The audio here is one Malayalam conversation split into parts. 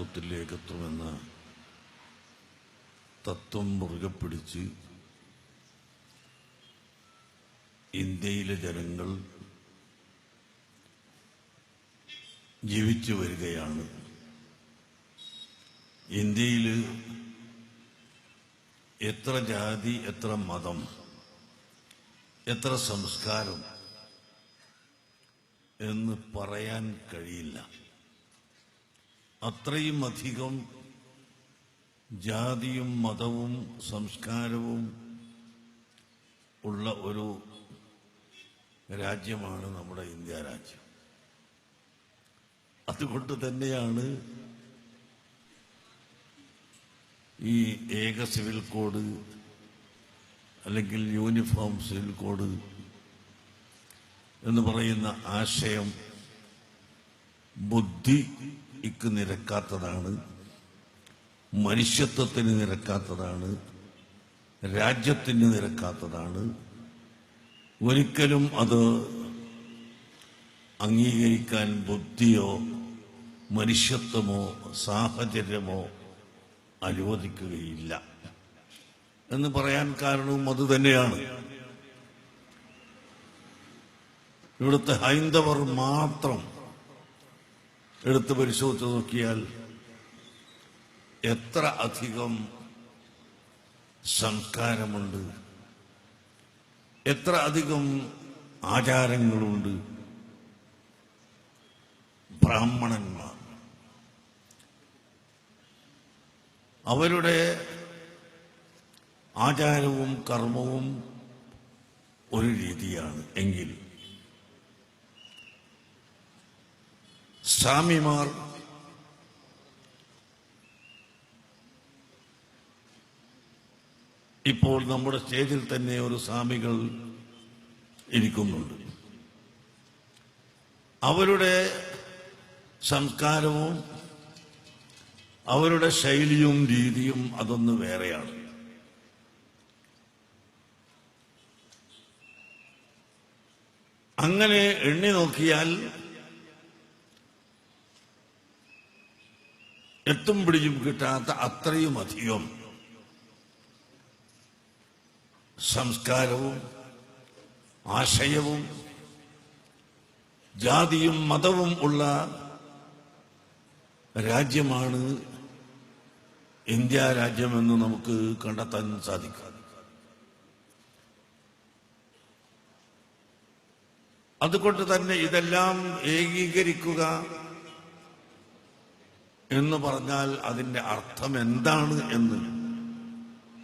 തത്വത്തിൽ ഏകത്വമെന്ന തത്വം മുറുകെ പിടിച്ച് ഇന്ത്യയിലെ ജനങ്ങൾ ജീവിച്ചു വരികയാണ്. ഇന്ത്യയിൽ എത്ര ജാതി എത്ര മതം എത്ര സംസ്കാരം എന്ന് പറയാൻ കഴിയില്ല. അത്രയും അധികം ജാതിയും മതവും സംസ്കാരവും ഉള്ള ഒരു രാജ്യമാണ് നമ്മുടെ ഇന്ത്യ രാജ്യം. അതുകൊണ്ട് തന്നെയാണ് ഈ ഏക സിവിൽ കോഡ് അല്ലെങ്കിൽ യൂണിഫോം സിവിൽ കോഡ് എന്ന് പറയുന്ന ആശയം ബുദ്ധിക്ക് നിരക്കാത്തതാണ് മനുഷ്യത്വത്തിന് നിരക്കാത്തതാണ് രാജ്യത്തിന് നിരക്കാത്തതാണ്. ഒരിക്കലും അത് അംഗീകരിക്കാൻ ബുദ്ധിയോ മനുഷ്യത്വമോ സാഹചര്യമോ അനുവദിക്കുകയില്ല. എന്ന് പറയാൻ കാരണവും അത് തന്നെയാണ്. ഇവിടുത്തെ ഹൈന്ദവർ മാത്രം എടുത്ത് പരിശോധിച്ച് നോക്കിയാൽ എത്ര അധികം സംസ്കാരമുണ്ട് എത്ര അധികം ആചാരങ്ങളുണ്ട്. ബ്രാഹ്മണന്മാർ അവരുടെ ആചാരവും കർമ്മവും ഒരു രീതിയാണ് എങ്കിൽ സ്വാമിമാർ. ഇപ്പോൾ നമ്മുടെ സ്റ്റേജിൽ തന്നെ ഒരു സ്വാമികൾ ഇരിക്കുന്നുണ്ട്. അവരുടെ സംസ്കാരവും അവരുടെ ശൈലിയും രീതിയും അതൊന്ന് വേറെയാണ്. അങ്ങനെ എണ്ണി നോക്കിയാൽ എത്തും പിടിയും കിട്ടാത്ത അത്രയും അധികം സംസ്കാരവും ആശയവും ജാതിയും മതവും ഉള്ള രാജ്യമാണ് ഇന്ത്യ രാജ്യമെന്ന് നമുക്ക് കണ്ടെത്താൻ സാധിക്കും. അതുകൊണ്ട് തന്നെ ഇതെല്ലാം ഏകീകരിക്കുക എന്ന് പറഞ്ഞാൽ അതിന്റെ അർത്ഥം എന്താണ് എന്ന്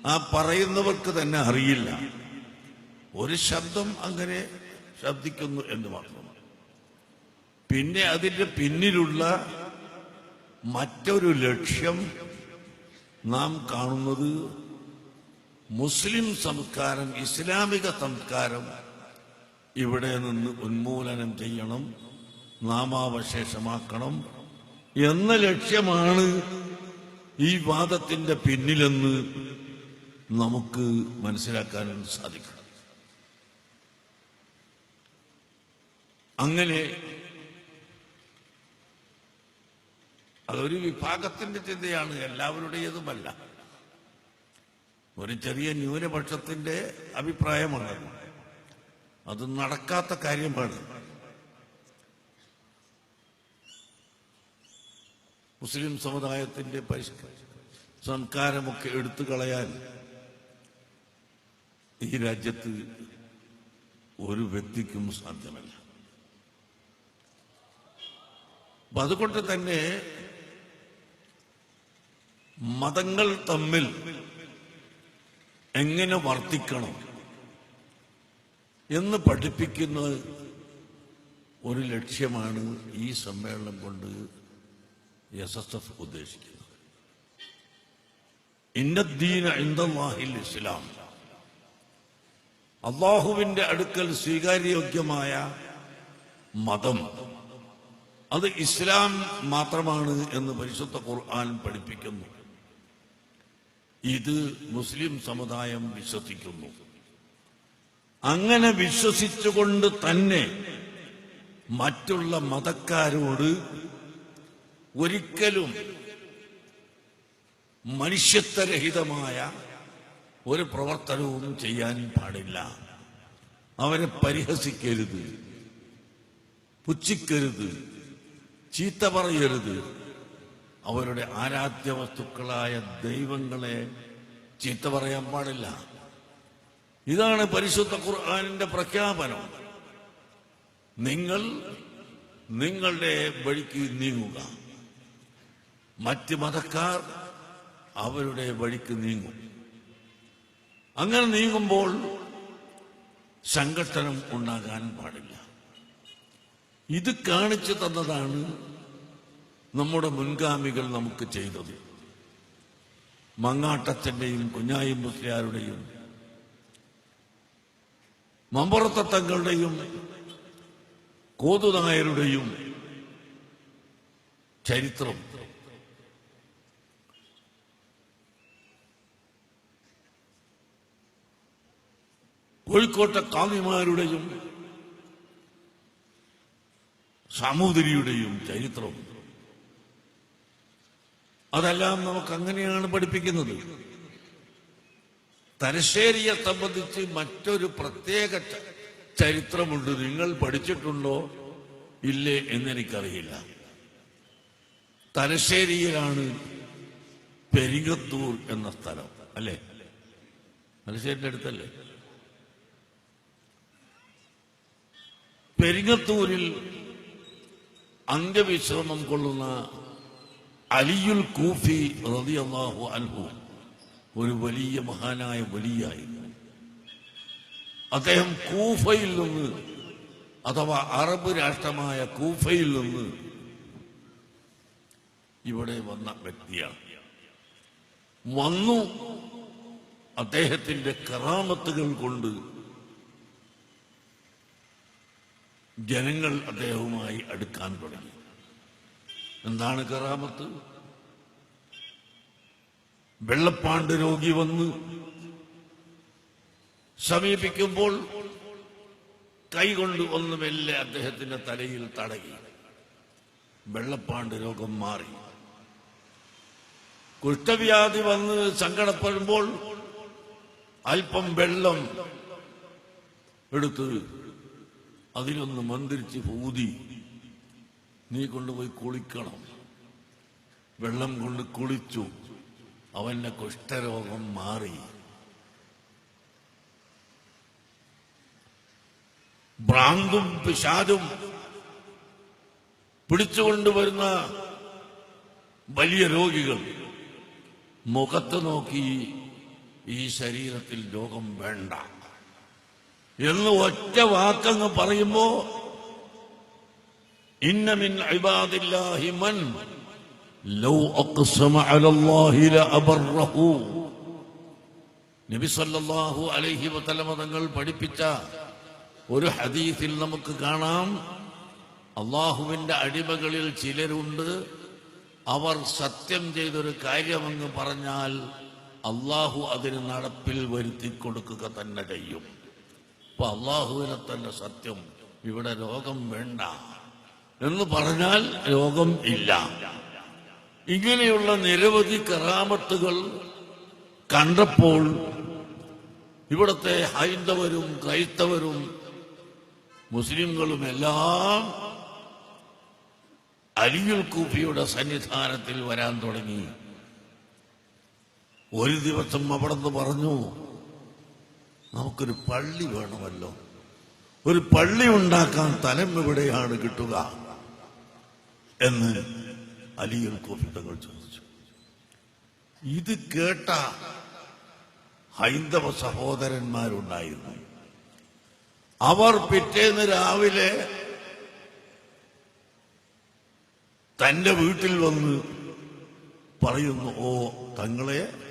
ആ പറയുന്നവർക്ക് തന്നെ അറിയില്ല. ഒരു ശബ്ദം അങ്ങനെ ശബ്ദിക്കുന്നു എന്ന് മാത്രം. പിന്നെ അതിന്റെ പിന്നിലുള്ള മറ്റൊരു ലക്ഷ്യം നാം കാണുന്നത് മുസ്ലിം സംസ്കാരം ഇസ്ലാമിക സംസ്കാരം ഇവിടെ നിന്ന് ഉന്മൂലനം ചെയ്യണം നാമാവശേഷമാക്കണം. എന്ന ലക്ഷ്യമാണ് ഈ വാദത്തിന്റെ പിന്നിലെന്ന് നമുക്ക് മനസ്സിലാക്കാൻ സാധിക്കണം അങ്ങനെ അതൊരു വിഭാഗത്തിന്റെ ചിന്തയാണ് എല്ലാവരുടേതുമല്ല. ഒരു ചെറിയ ന്യൂനപക്ഷത്തിന്റെ അഭിപ്രായമാണ്. അത് നടക്കാത്ത കാര്യമാണ്. മുസ്ലിം സമുദായത്തിന്റെ സംസ്കാരമൊക്കെ എടുത്തു കളയാൻ ഈ രാജ്യത്ത് ഒരു വ്യക്തിക്കും സാധ്യമല്ല. അതുകൊണ്ട് തന്നെ മതങ്ങൾ തമ്മിൽ എങ്ങനെ വർത്തിക്കണം എന്ന് പഠിപ്പിക്കുന്ന ഒരു ലക്ഷ്യമാണ് ഈ സമ്മേളനം കൊണ്ട് എസ് എസ് എഫ് ഉദ്ദേശിക്കുന്നത് ഇന്നദ്ദീന ഇന്ദാഹിൽ ഇസ്ലാം. അള്ളാഹുവിന്റെ അടുക്കൽ സ്വീകാര്യോഗ്യമായ മതം. അത് ഇസ്ലാം മാത്രമാണ് എന്ന് പരിശുദ്ധ ഖുർആൻ പഠിപ്പിക്കുന്നു. ഇത് മുസ്ലിം സമുദായം വിശ്വസിക്കുന്നു. അങ്ങനെ വിശ്വസിച്ചുകൊണ്ട് തന്നെ മറ്റുള്ള മതക്കാരോട് ഒരിക്കലും മനുഷ്യത്വരഹിതമായ ഒരു പ്രവർത്തനവും ചെയ്യാൻ പാടില്ല. അവരെ പരിഹസിക്കരുത് പുച്ഛിക്കരുത് ചീത്ത പറയരുത്. അവരുടെ ആരാധ്യ വസ്തുക്കളായ ദൈവങ്ങളെ ചീത്ത പറയാൻ പാടില്ല. ഇതാണ് പരിശുദ്ധ ഖുർആാനിന്റെ പ്രഖ്യാപനം. നിങ്ങൾ നിങ്ങളുടെ വഴിക്ക് നീങ്ങുക. മറ്റ് മതക്കാർ അവരുടെ വഴിക്ക് നീങ്ങും. അങ്ങനെ നീങ്ങുമ്പോൾ സംഘട്ടനം ഉണ്ടാകാൻ പാടില്ല. ഇത് കാണിച്ചു തന്നതാണ് നമ്മുടെ മുൻഗാമികൾ നമുക്ക് ചെയ്തത്. മങ്ങാട്ടച്ചന്റെയും കുഞ്ഞായി മുസ്ലിയാരുടെയും മമ്പുറത്തത്തങ്ങളുടെയും കോതുനായരുടെയും ചരിത്രം കോഴിക്കോട്ടെ കാവ്യമാരുടെയും സാമൂതിരിയുടെയും ചരിത്രം. അതെല്ലാം നമുക്ക് അങ്ങനെയാണ് പഠിപ്പിക്കുന്നത്. തലശ്ശേരിയെ സംബന്ധിച്ച് മറ്റൊരു പ്രത്യേക ചരിത്രമുണ്ട്. നിങ്ങൾ പഠിച്ചിട്ടുണ്ടോ? ഇല്ലേ എന്നെനിക്കറിയില്ല. തലശ്ശേരിയിലാണ് പെരിങ്ങത്തൂർ എന്ന സ്ഥലം. അല്ലേ? തലശ്ശേരിന്റെ അടുത്തല്ലേ? പെരിങ്ങത്തൂരിൽ അംഗവിശ്രമം കൊള്ളുന്ന അലിയുൽ കൂഫി റളിയല്ലാഹു അൽഹു ഒരു വലിയ മഹാനായ വലിയായിരുന്നു. അദ്ദേഹം കൂഫയിൽ നിന്ന് അഥവാ അറബ് രാഷ്ട്രമായ കൂഫയിൽ നിന്ന് ഇവിടെ വന്ന വ്യക്തിയാണ്. വന്നു അദ്ദേഹത്തിന്റെ കറാമത്തുകൾ കൊണ്ട് ജനങ്ങൾ അദ്ദേഹവുമായി അടുക്കാൻ തുടങ്ങി. എന്താണ് കറാമത്ത്? വെള്ളപ്പാണ്ട് രോഗി വന്ന് സമീപിക്കുമ്പോൾ കൈകൊണ്ട് ഒന്ന് മെല്ലെ അദ്ദേഹത്തിന്റെ തലയിൽ തടകി. വെള്ളപ്പാണ്ട് രോഗം മാറി. കുഷ്ഠവ്യാധി വന്ന് സങ്കടപ്പെടുമ്പോൾ അല്പം വെള്ളം എടുത്ത് അതിനൊന്ന് മന്ത്രിച്ച് ഊതി നീ കൊണ്ടുപോയി കുളിക്കണം. വെള്ളം കൊണ്ട് കുളിച്ചു. അവന്റെ കുഷ്ഠരോഗം മാറി. ഭ്രാന്തും പിശാദും പിടിച്ചുകൊണ്ടുവരുന്ന വലിയ രോഗികൾ മുഖത്ത് നോക്കി ഈ ശരീരത്തിൽ രോഗം വേണ്ട. എന്ന് ഒറ്റ വാക്കങ്ങ് പറയുമ്പോ ഇന്നമിൻ ഇബാദില്ലാഹി മൻ ലൗ അലല്ലാഹി നബി സല്ലല്ലാഹു അലൈഹി തങ്ങൾ പഠിപ്പിച്ച ഒരു ഹദീസിൽ നമുക്ക് കാണാം. അള്ളാഹുവിന്റെ അടിമകളിൽ ചിലരുണ്ട്. അവർ സത്യം ചെയ്തൊരു കാര്യമെന്ന് പറഞ്ഞാൽ അള്ളാഹു അതിന് നടപ്പിൽ വരുത്തി കൊടുക്കുക തന്നെ ചെയ്യും. അപ്പൊ അള്ളാഹുവിനെ തന്നെ സത്യം. ഇവിടെ രോഗം വേണ്ട. എന്ന് പറഞ്ഞാൽ രോഗം ഇല്ല. ഇങ്ങനെയുള്ള നിരവധി കറാമത്തുകൾ കണ്ടപ്പോൾ ഇവിടത്തെ ഹൈന്ദവരും ക്രൈസ്തവരും മുസ്ലിങ്ങളും എല്ലാം അലിയുൽ കൂഫിയുടെ സന്നിധാനത്തിൽ വരാൻ തുടങ്ങി. ഒരു ദിവസം അവിടെ നിന്ന് പറഞ്ഞു നമുക്കൊരു പള്ളി വേണമല്ലോ. ഒരു പള്ളി ഉണ്ടാക്കാൻ തലം എവിടെയാണ് കിട്ടുക? എന്ന് അലിയൽ കോഫി തങ്ങൾ ചോദിച്ചു. ഇത് കേട്ട ഹൈന്ദവ സഹോദരന്മാരുണ്ടായിരുന്നു. അവർ പിറ്റേന്ന് രാവിലെ തന്റെ വീട്ടിൽ വന്ന് പറയുന്നു ഓ തങ്ങളെ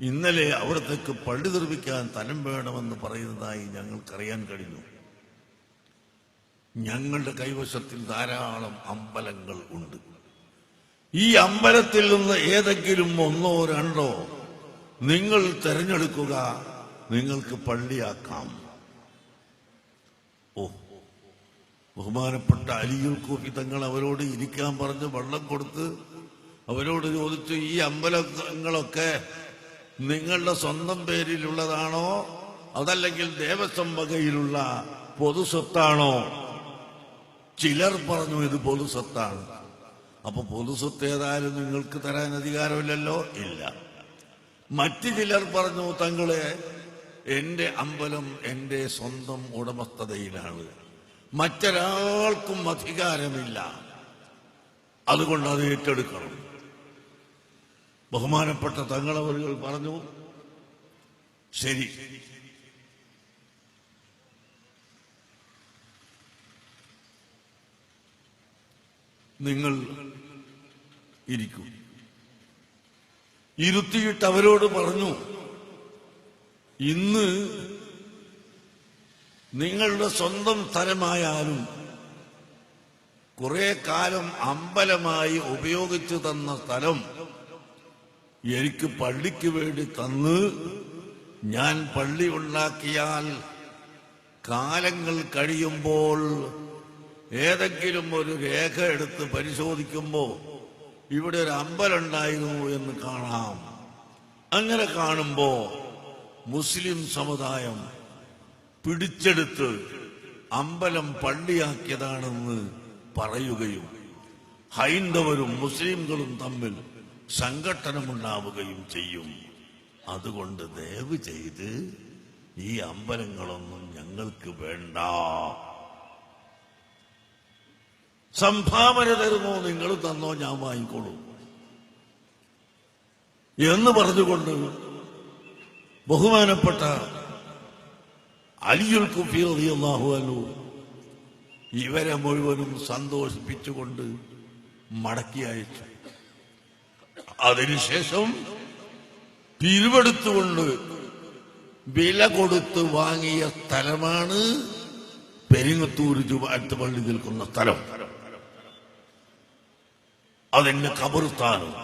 ഇന്നലെ അവിടത്തേക്ക് പള്ളി നിർമ്മിക്കാൻ തലം വേണമെന്ന് പറയുന്നതായി ഞങ്ങൾക്കറിയാൻ കഴിഞ്ഞു. ഞങ്ങളുടെ കൈവശത്തിൽ ധാരാളം അമ്പലങ്ങൾ ഉണ്ട്. ഈ അമ്പലത്തിൽ നിന്ന് ഏതെങ്കിലും ഒന്നോ രണ്ടോ നിങ്ങൾ തിരഞ്ഞെടുക്കുക നിങ്ങൾക്ക് പള്ളിയാക്കാം. ഓ ബഹുമാനപ്പെട്ട അലിയുൽ തങ്ങൾ അവരോട് ഇരിക്കാൻ പറഞ്ഞ് വെള്ളം കൊടുത്ത് അവരോട് ചോദിച്ചു ഈ അമ്പലങ്ങളൊക്കെ നിങ്ങളുടെ സ്വന്തം പേരിലുള്ളതാണോ? അതല്ലെങ്കിൽ ദേവസ്വം വകയിലുള്ള പൊതുസ്വത്താണോ ചിലർ പറഞ്ഞു ഇത് പൊതുസ്വത്താണ് അപ്പൊ പൊതുസ്വത്ത് ഏതായാലും നിങ്ങൾക്ക് തരാൻ അധികാരമില്ലല്ലോ? ഇല്ല. മറ്റു ചിലർ പറഞ്ഞു തങ്ങളെ എന്റെ അമ്പലം എന്റെ സ്വന്തം ഉടമസ്ഥതയിലാണ്. മറ്റൊരാൾക്കും അധികാരമില്ല. അതുകൊണ്ട് അത് ഏറ്റെടുക്കണം. ബഹുമാനപ്പെട്ട തങ്ങളവരുകൾ പറഞ്ഞു ശരി. നിങ്ങൾ ഇരിക്കൂ. ഇരുത്തിയിട്ട് അവരോട് പറഞ്ഞു ഇന്ന് നിങ്ങളുടെ സ്വന്തം സ്ഥലമായാലും കുറെ കാലം അമ്പലമായി ഉപയോഗിച്ചു തന്ന സ്ഥലം എനിക്ക് പള്ളിക്ക് വേണ്ടി തന്ന് ഞാൻ പള്ളി ഉണ്ടാക്കിയാൽ കാലങ്ങൾ കഴിയുമ്പോൾ ഏതെങ്കിലും ഒരു രേഖ എടുത്ത് പരിശോധിക്കുമ്പോൾ ഇവിടെ ഒരു അമ്പലുണ്ടായിരുന്നു എന്ന് കാണാം. അങ്ങനെ കാണുമ്പോ മുസ്ലിം സമുദായം പിടിച്ചെടുത്ത് അമ്പലം പള്ളിയാക്കിയതാണെന്ന് പറയുകയും ഹൈന്ദവരും മുസ്ലിംകളും തമ്മിൽ സംഘട്ടനമുണ്ടാവുകയും ചെയ്യും. അതുകൊണ്ട് ദയവ് ചെയ്ത് ഈ അമ്പലങ്ങളൊന്നും ഞങ്ങൾക്ക് വേണ്ട. സംഭാവന തരുന്നോ നിങ്ങൾ തന്നോ ഞാൻ വാങ്ങിക്കോളൂ. എന്ന് പറഞ്ഞുകൊണ്ട് ബഹുമാനപ്പെട്ട അലിയുൽ കുഫി അൻഹു ഇവരെ മുഴുവനും സന്തോഷിപ്പിച്ചുകൊണ്ട് മടക്കി അയച്ചു. അതിനുശേഷം പിരിവെടുത്തുകൊണ്ട് വില കൊടുത്ത് വാങ്ങിയ സ്ഥലമാണ് പെരിങ്ങത്തൂർ ജുമാഅത്ത് പള്ളി നിൽക്കുന്ന സ്ഥലം. അതെന്നെ കബർസ്ഥാനം.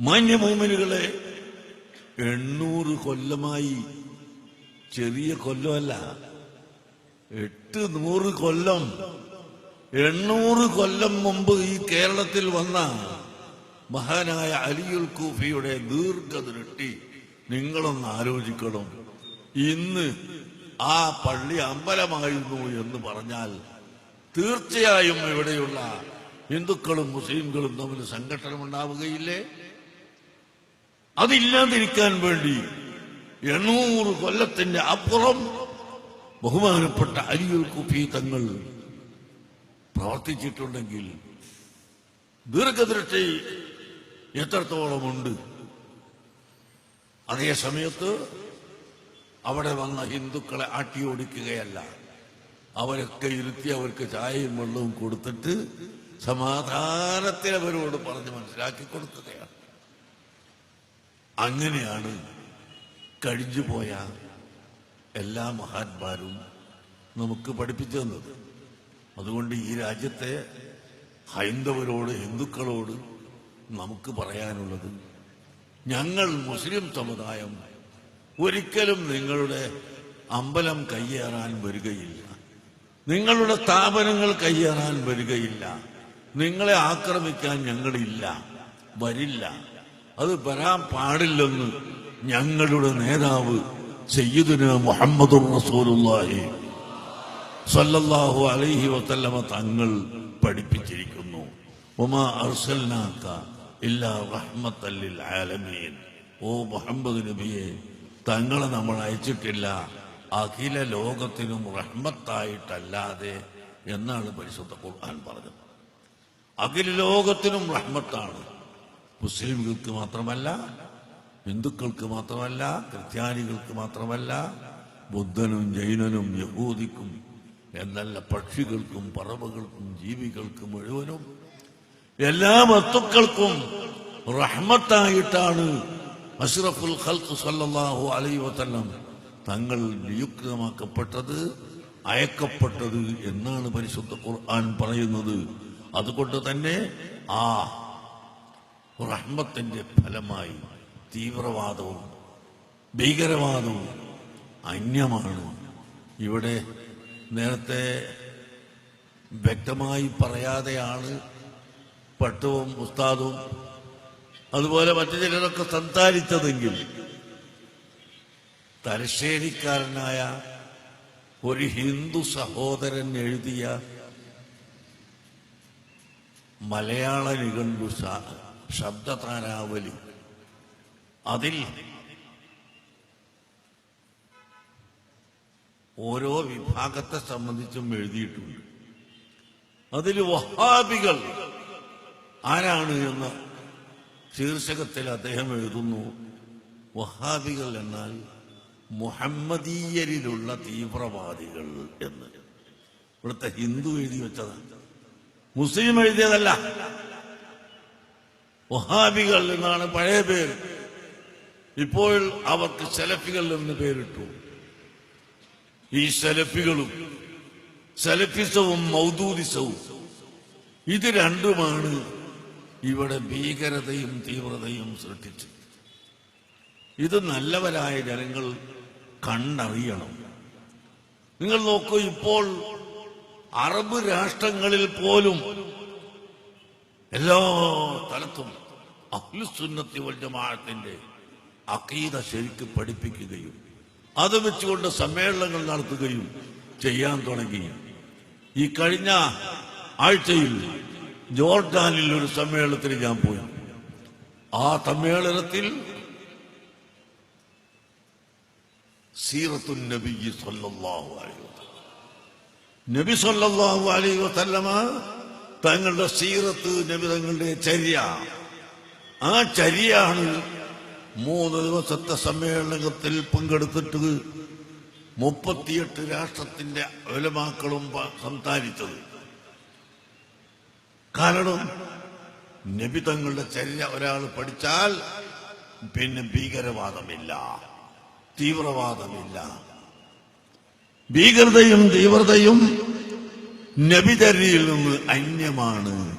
മാന്യമൂമിനുകളെ എണ്ണൂറ് കൊല്ലമായി. ചെറിയ കൊല്ലമല്ല. എട്ട് നൂറ് കൊല്ലം. എണ്ണൂറ് കൊല്ലം മുമ്പ് ഈ കേരളത്തിൽ വന്ന മഹാനായ അലിയുൽ കൂഫിയുടെ ദീർഘദൃഷ്ടി നിങ്ങളൊന്ന് ആലോചിക്കണം. ഇന്ന് ആ പള്ളി അമ്പലമായിരുന്നു എന്ന് പറഞ്ഞാൽ തീർച്ചയായും ഇവിടെയുള്ള ഹിന്ദുക്കളും മുസ്ലിംകളും തമ്മിൽ സംഘട്ടനമുണ്ടാവുകയില്ലേ? അതില്ലാതിരിക്കാൻ വേണ്ടി എണ്ണൂറ് കൊല്ലത്തിന്റെ അപ്പുറം ബഹുമാനപ്പെട്ട അലിയുൽ കുഫി തങ്ങൾ പ്രവർത്തിച്ചിട്ടുണ്ടെങ്കിൽ ദീർഘദൃഷ്ടി എത്രത്തോളമുണ്ട് അതേ സമയത്ത് അവിടെ വന്ന ഹിന്ദുക്കളെ ആട്ടിയോടിക്കുകയല്ല. അവരൊക്കെ ഇരുത്തി അവർക്ക് ചായയും വെള്ളവും കൊടുത്തിട്ട് സമാധാനത്തിൽ അവരോട് പറഞ്ഞ് മനസ്സിലാക്കി കൊടുക്കുകയാണ്. അങ്ങനെയാണ് കഴിഞ്ഞുപോയ എല്ലാ മഹാന്മാരും നമുക്ക് പഠിപ്പിച്ചു തന്നത്. അതുകൊണ്ട് ഈ രാജ്യത്തെ ഹൈന്ദവരോട് ഹിന്ദുക്കളോട് നമുക്ക് പറയാനുള്ളത് ഞങ്ങൾ മുസ്ലിം സമുദായം ഒരിക്കലും നിങ്ങളുടെ അമ്പലം കയ്യേറാൻ വരികയില്ല. നിങ്ങളുടെ സ്ഥാപനങ്ങൾ കയ്യേറാൻ വരികയില്ല. നിങ്ങളെ ആക്രമിക്കാൻ ഞങ്ങളില്ല. വരില്ല. അത് വരാൻ പാടില്ലെന്ന് ഞങ്ങളുടെ നേതാവ് സയ്യിദുന മുഹമ്മദ് റസൂലുള്ളാഹി സല്ലല്ലാഹു അലൈഹി വസല്ലമ തങ്ങൾ പഠിപ്പിച്ചിരിക്കുന്നു. ഉമാ അർസൽനാക ഇല്ലാ ആലമീൻ. ഓ മുഹമ്മദ് നബിയെ തങ്ങളെ നമ്മൾ അയച്ചിട്ടില്ല. അഖില ലോകത്തിനും റഹ്മത്തായിട്ടല്ലാതെ എന്നാണ് പരിശുദ്ധ ഖുർആൻ പറഞ്ഞത്. അഖില ലോകത്തിനും റഹ്മത്താണ്. മുസ്ലിംകൾക്ക് മാത്രമല്ല ഹിന്ദുക്കൾക്ക് മാത്രമല്ല ക്രിസ്ത്യാനികൾക്ക് മാത്രമല്ല ബുദ്ധനും ജൈനനും യഹൂദിക്കും എന്നല്ല പക്ഷികൾക്കും പറവകൾക്കും ജീവികൾക്കും മുഴുവനും എല്ലാ വസ്തുക്കൾക്കും റഹ്മത്തായിട്ടാണ് അഷ്റഫുൽ ഖൽഖ് സല്ലല്ലാഹു അലൈഹി വസല്ലം തങ്ങൾ നിയുക്തമാക്കപ്പെട്ടത് അയക്കപ്പെട്ടത് എന്നാണ് പരിശുദ്ധ ഖുർആൻ പറയുന്നത്. അതുകൊണ്ട് തന്നെ ആ റഹ്മത്തിന്റെ ഫലമായി തീവ്രവാദവും ഭീകരവാദവും അന്യമാണ്. ഇവിടെ നേരത്തെ വ്യക്തമായി പറയാതെയാണ് പട്ടുവും ഉസ്താദും അതുപോലെ മറ്റു ചിലരൊക്കെ സംസാരിച്ചതെങ്കിൽ തലശ്ശേരിക്കാരനായ ഒരു ഹിന്ദു സഹോദരൻ എഴുതിയ മലയാള നിഘണ്ടു ശബ്ദതാരാവലി. അതിൽ ഓരോ വിഭാഗത്തെ സംബന്ധിച്ചും എഴുതിയിട്ടുണ്ട്. അതിൽ വഹാബികൾ ആരാണ് എന്ന ശീർഷകത്തിൽ അദ്ദേഹം എഴുതുന്നു. വഹാബികൾ എന്നാൽ മുഹമ്മദീയരിലുള്ള തീവ്രവാദികൾ എന്ന്. ഇവിടുത്തെ ഹിന്ദു എഴുതി വെച്ചതാണ്. മുസ്ലിം എഴുതിയതല്ല. വഹാബികൾ എന്നാണ് പഴയ പേര്. ഇപ്പോൾ അവർക്ക് സെലഫികൾ എന്ന് പേരിട്ടു. ഈ സെലഫികളും സെലഫിസവും മൗദൂദിസവും ഇത് രണ്ടുമാണ് ഇവിടെ ഭീകരതയും തീവ്രതയും സൃഷ്ടിച്ചു. ഇത് നല്ലവരായ ജനങ്ങൾ കണ്ടറിയണം. നിങ്ങൾ നോക്കൂ ഇപ്പോൾ അറബ് രാഷ്ട്രങ്ങളിൽ പോലും എല്ലാ തലത്തും അഹ്ലുസുന്നത്തി വൽ ജമാഅത്തിന്റെ അക്കീത ശരിക്ക് പഠിപ്പിക്കുകയും അത് വെച്ചുകൊണ്ട് സമ്മേളനങ്ങൾ നടത്തുകയും ചെയ്യാൻ തുടങ്ങി. ഈ കഴിഞ്ഞ ആഴ്ചയിൽ ജോർഡാനിൽ ഒരു സമ്മേളനത്തിന് ഞാൻ പോയി. ആ സമ്മേളനത്തിൽ സീറത്തു നബി അലൈഹി നബി സല്ലല്ലാഹു അലൈഹി വസല്ലമ തങ്ങളുടെ സീറത്ത് നബി തങ്ങളുടെ ചര്യ. ആ ചര്യയാണ് മൂന്ന് ദിവസത്തെ സമ്മേളനത്തിൽ പങ്കെടുത്തിട്ട് മുപ്പത്തിയെട്ട് രാഷ്ട്രത്തിന്റെ ഉലമാക്കളും പ- സംസാരിച്ചത്. കാരണം നബി തങ്ങളുടെ ചര്യ ഒരാൾ പഠിച്ചാൽ പിന്നെ ഭീകരവാദമില്ല തീവ്രവാദമില്ല. ഭീകരതയും തീവ്രതയും നബിചര്യയിൽ നിന്ന് അന്യമാണ്.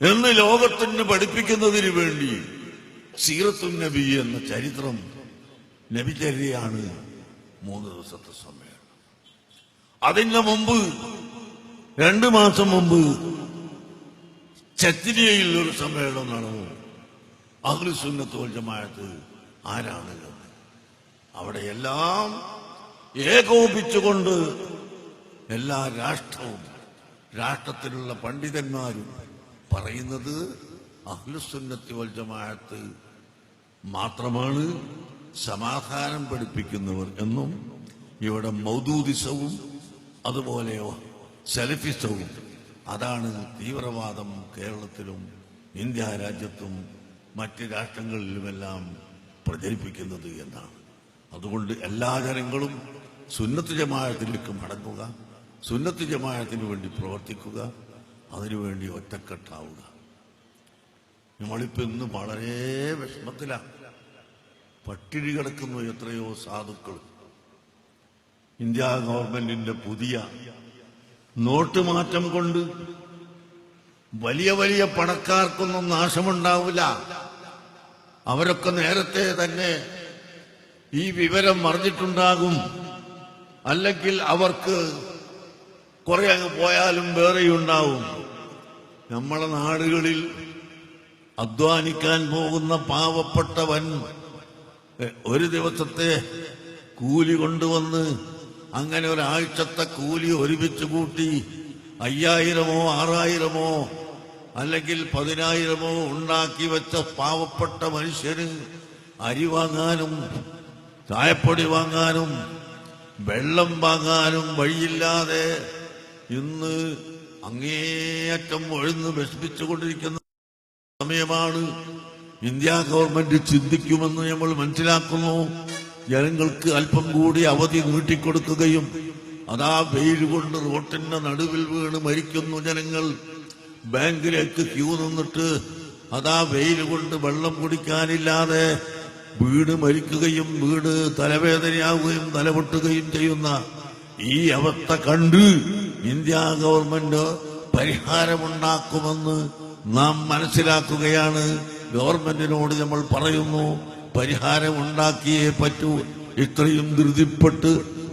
എന്ന് ലോകത്തിന് പഠിപ്പിക്കുന്നതിന് വേണ്ടി സീറത്തുൻ നബി എന്ന ചരിത്രം നബിചര്യയാണ് മൂന്ന് ദിവസത്തെ സമയം അതിന് മുമ്പ് രണ്ടു മാസം മുമ്പ് ചത്തിരിയയിൽ ഒരു സമ്മേളനം നടന്നു. അഹ്ലു സുന്നത്ത് വൽ ജമാഅത്ത് ആരാണ് അവിടെ എല്ലാം ഏകോപിച്ചുകൊണ്ട് എല്ലാ രാഷ്ട്രവും രാഷ്ട്രത്തിലുള്ള പണ്ഡിതന്മാരും പറയുന്നത് അഹ്ലുസുന്നത്തി വൽ ജമാഅത്ത് മാത്രമാണ് സമാധാനം പഠിപ്പിക്കുന്നവർ എന്നും ഇവിടെ മൗദൂദിസവും അതുപോലെ സെലഫിസവും അതാണ് തീവ്രവാദം കേരളത്തിലും ഇന്ത്യ രാജ്യത്തും മറ്റ് രാഷ്ട്രങ്ങളിലുമെല്ലാം പ്രചരിപ്പിക്കുന്നത് എന്നാണ്. അതുകൊണ്ട് എല്ലാ ജനങ്ങളും സുന്നത്ത് ജമായത്തിലേക്ക് മടങ്ങുക സുന്നത്ത് ജമാഅത്തിന് വേണ്ടി പ്രവർത്തിക്കുക അതിനുവേണ്ടി ഒറ്റക്കെട്ടാവുക. നമ്മളിപ്പിന്ന് വളരെ വിഷമത്തിലാണ് പട്ടിണി കിടക്കുന്നു എത്രയോ സാധുക്കൾ. ഇന്ത്യ ഗവൺമെന്റിന്റെ പുതിയ നോട്ട് മാറ്റം കൊണ്ട് വലിയ വലിയ പണക്കാർക്കൊന്നും നാശമുണ്ടാവില്ല. അവരൊക്കെ നേരത്തെ തന്നെ ഈ വിവരം അറിഞ്ഞിട്ടുണ്ടാകും. അല്ലെങ്കിൽ അവർക്ക് കുറെ അങ്ങ് പോയാലും വേറെയുണ്ടാവും. നമ്മളെ നാടുകളിൽ അധ്വാനിക്കാൻ പോകുന്ന പാവപ്പെട്ടവൻ ഒരു ദിവസത്തെ കൂലി കൊണ്ടുവന്ന് അങ്ങനെ ഒരാഴ്ചത്തെ കൂലി ഒരുമിച്ച് കൂട്ടി അയ്യായിരമോ ആറായിരമോ അല്ലെങ്കിൽ പതിനായിരമോ ഉണ്ടാക്കി വെച്ച പാവപ്പെട്ട മനുഷ്യന് അരി വാങ്ങാനും ചായപ്പൊടി വാങ്ങാനും വെള്ളം വാങ്ങാനും വഴിയില്ലാതെ ഇന്ന് അങ്ങേയറ്റം ഒഴുന്ന് വിഷമിച്ചുകൊണ്ടിരിക്കുന്ന സമയമാണ് ഇന്ത്യ ഗവൺമെന്റ് ചിന്തിക്കുമെന്ന് നമ്മൾ മനസ്സിലാക്കുന്നു. ജനങ്ങൾക്ക് അല്പം കൂടി അവധി നീട്ടിക്കൊടുക്കുകയും അതാ വെയിൽ കൊണ്ട് റോട്ടിന്റെ നടുവിൽ വീണ് മരിക്കുന്നു ജനങ്ങൾ. ബാങ്കിലേക്ക് ക്യൂ നിന്നിട്ട് അതാ വെയിൽ കൊണ്ട് വെള്ളം കുടിക്കാനില്ലാതെ വീട് മരിക്കുകയും വീട് തലവേദനയാവുകയും തലപൊട്ടുകയും ചെയ്യുന്ന ഈ അവസ്ഥ കണ്ട് ഇന്ത്യ ഗവൺമെന്റ് പരിഹാരമുണ്ടാക്കുമെന്ന് നാം മനസ്സിലാക്കുകയാണ്. ഗവൺമെന്റിനോട് നമ്മൾ പറയുന്നു പരിഹാരം ഉണ്ടാക്കിയേ പറ്റൂ. ഇത്രയും ധൃതിപ്പെട്ട്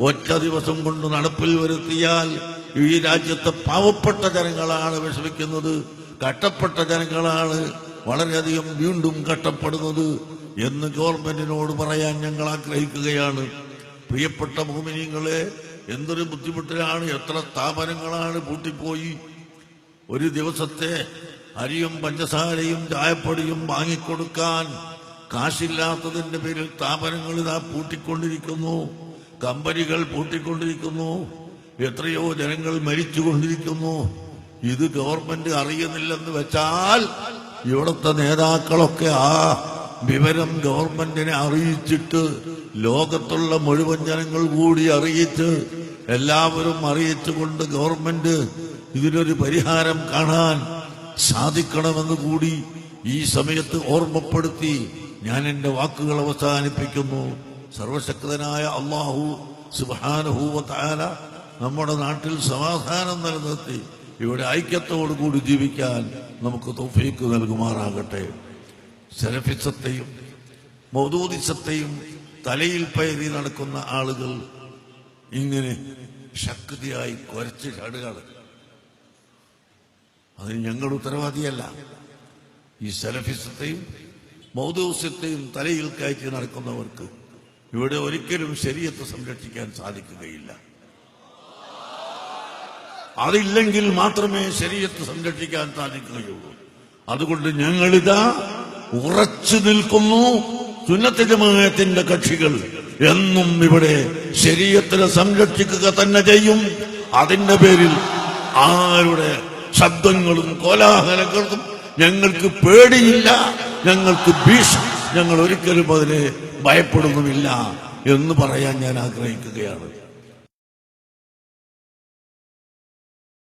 ഒറ്റ ദിവസം കൊണ്ട് നടപ്പിൽ വരുത്തിയാൽ ഈ രാജ്യത്തെ പാവപ്പെട്ട ജനങ്ങളാണ് വിഷമിക്കുന്നത്. കട്ടപ്പെട്ട ജനങ്ങളാണ് വളരെയധികം വീണ്ടും കഷ്ടപ്പെടുന്നത് എന്ന് ഗവൺമെന്റിനോട് പറയാൻ ഞങ്ങൾ ആഗ്രഹിക്കുകയാണ്. പ്രിയപ്പെട്ട ഭൂമിനിങ്ങളെ എന്തൊരു ബുദ്ധിമുട്ടിലാണ് എത്ര സ്ഥാപനങ്ങളാണ് പൂട്ടിപ്പോയി. ഒരു ദിവസത്തെ അരിയും പഞ്ചസാരയും ചായപ്പൊടിയും വാങ്ങിക്കൊടുക്കാൻ കാശില്ലാത്തതിന്റെ പേരിൽ സ്ഥാപനങ്ങൾ ഇതാ പൂട്ടിക്കൊണ്ടിരിക്കുന്നു. കമ്പനികൾ പൂട്ടിക്കൊണ്ടിരിക്കുന്നു. എത്രയോ ജനങ്ങൾ മരിച്ചുകൊണ്ടിരിക്കുന്നു. ഇത് ഗവൺമെന്റ് അറിയുന്നില്ലെന്ന് വെച്ചാൽ ഇവിടുത്തെ നേതാക്കളൊക്കെ ആ വിവരം ഗവൺമെന്റിനെ അറിയിച്ചിട്ട് ലോകത്തുള്ള മുഴുവൻ ജനങ്ങൾ കൂടി അറിയിച്ച് എല്ലാവരും അറിയിച്ചുകൊണ്ട് ഗവൺമെന്റ് ഇതിനൊരു പരിഹാരം കാണാൻ സാധിക്കണമെന്ന് കൂടി ഈ സമയത്ത് ഓർമ്മപ്പെടുത്തി ഞാൻ എന്റെ വാക്കുകൾ അവസാനിപ്പിക്കുന്നു. സർവശക്തനായ അള്ളാഹു സുബാനുഭൂവത്തായ നമ്മുടെ നാട്ടിൽ സമാധാനം നിലനിർത്തി ഇവിടെ ഐക്യത്തോടു കൂടി ജീവിക്കാൻ നമുക്ക് തോഫീക്ക് നൽകുമാറാകട്ടെ. സെലഫിസത്തെയും മൗദൂദിസത്തെയും തലയിൽ പയറി നടക്കുന്ന ആളുകൾ ഇങ്ങനെ ശക്തിയായി കുരച്ച് ചാടുകയാണ്. അതിന് ഞങ്ങൾ ഉത്തരവാദിയല്ല. ഈ സെലഫിസത്തെയും മൗദൂസ്യത്തെയും തലയിൽ കയറ്റി നടക്കുന്നവർക്ക് ഇവിടെ ഒരിക്കലും ശരീരത്തെ സംരക്ഷിക്കാൻ സാധിക്കുകയില്ല. അതില്ലെങ്കിൽ മാത്രമേ ശരീരത്തെ സംരക്ഷിക്കാൻ സാധിക്കുകയുള്ളൂ. അതുകൊണ്ട് ഞങ്ങളിതാ ഉറച്ചു നിൽക്കുന്നു. സുന്നത്ത് ജമാഅത്തിന്റെ കക്ഷികൾ എന്നും ഇവിടെ ശരീരത്തിനെ സംരക്ഷിക്കുക തന്നെ ചെയ്യും. അതിന്റെ പേരിൽ ആരുടെ ശബ്ദങ്ങളും കോലാഹലങ്ങളും ഞങ്ങൾക്ക് പേടിയില്ല ഞങ്ങൾക്ക് ഭീഷണി ഞങ്ങൾ ഒരിക്കലും അതിനെ ഭയപ്പെടുന്നുമില്ല എന്ന് പറയാൻ ഞാൻ ആഗ്രഹിക്കുകയാണ്.